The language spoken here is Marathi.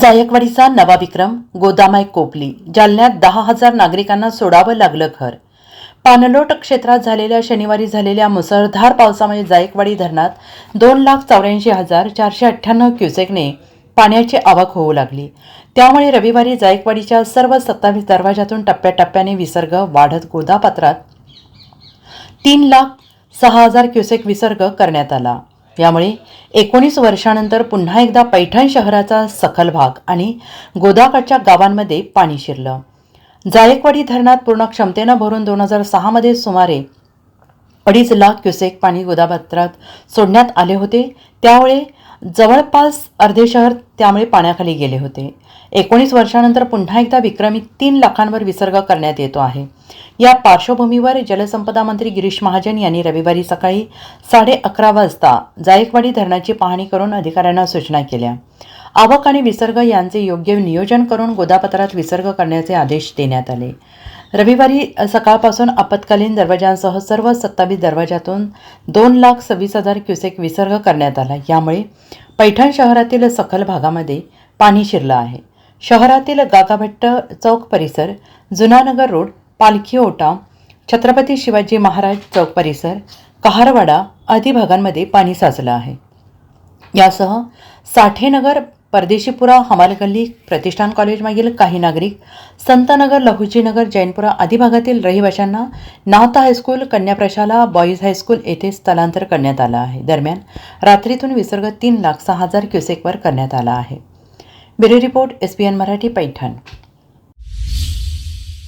जायकवाडीचा नवा विक्रम गोदामाय कोपली जालन्यात दहा हजार नागरिकांना सोडावं लागलं घर. पानलोट क्षेत्रात झालेल्या शनिवारी झालेल्या मुसळधार पावसामुळे जायकवाडी धरणात दोन लाख चौऱ्याऐंशी हजार चारशे अठ्ठ्याण्णव क्युसेकने पाण्याची आवक होऊ लागली. त्यामुळे रविवारी जायकवाडीच्या सर्व सत्तावीस दरवाजातून टप्प्याटप्प्याने विसर्ग वाढत गोदापात्रात तीन लाख सहा हजार क्युसेक विसर्ग करण्यात आला. यामुळे एकोणीस वर्षानंतर पुन्हा एकदा पैठण शहराचा सखल भाग आणि गोदाकाठच्या गावांमध्ये पाणी शिरलं. जायकवाडी धरणात पूर्ण क्षमतेनं भरून दोन हजार सहामध्ये सुमारे अडीच लाख क्युसेक पाणी गोदापात्रात सोडण्यात आले होते. त्यामुळे जवळपास अर्धे शहर त्यामुळे पाण्याखाली गेले होते. एकोणीस वर्षानंतर पुन्हा एकदा विक्रमी तीन लाखांवर विसर्ग करण्यात येतो आहे. या पार्श्वभूमीवर जलसंपदा मंत्री गिरीश महाजन यांनी रविवारी सकाळी साडे अकरा वाजता जायकवाडी धरणाची पाहणी करून अधिकाऱ्यांना सूचना केल्या. आवक आणि विसर्ग यांचे योग्य नियोजन करून गोदापत्रात विसर्ग करण्याचे आदेश देण्यात आले. रविवारी सकाळपासून आपत्कालीन दरवाजांसह सर्व सत्तावीस दरवाजातून दोन लाख सव्वीस हजार क्युसेक विसर्ग करण्यात आला. यामुळे पैठण शहरातील सखल भागामध्ये पाणी शिरलं आहे. शहरातील गागाभट्ट चौक परिसर जुनानगर रोड पालखी ओटा छत्रपती शिवाजी महाराज चौक परिसर कहारवाडा आदी भागांमध्ये पाणी साचलं आहे. यासह साठेनगर परदेशीपुरा हमालगल्ली प्रतिष्ठान कॉलेजमागील काही नागरिक संतनगर लहुजीनगर जैनपुरा आदी भागातील रहिवाशांना नाहता हायस्कूल कन्या प्रशाला बॉईज हायस्कूल येथे स्थलांतर करण्यात आलं आहे. दरम्यान रात्रीतून विसर्ग तीन लाख सहा हजार क्युसेकवर करण्यात आला आहे. Bureau report S P N Marathi Paithan.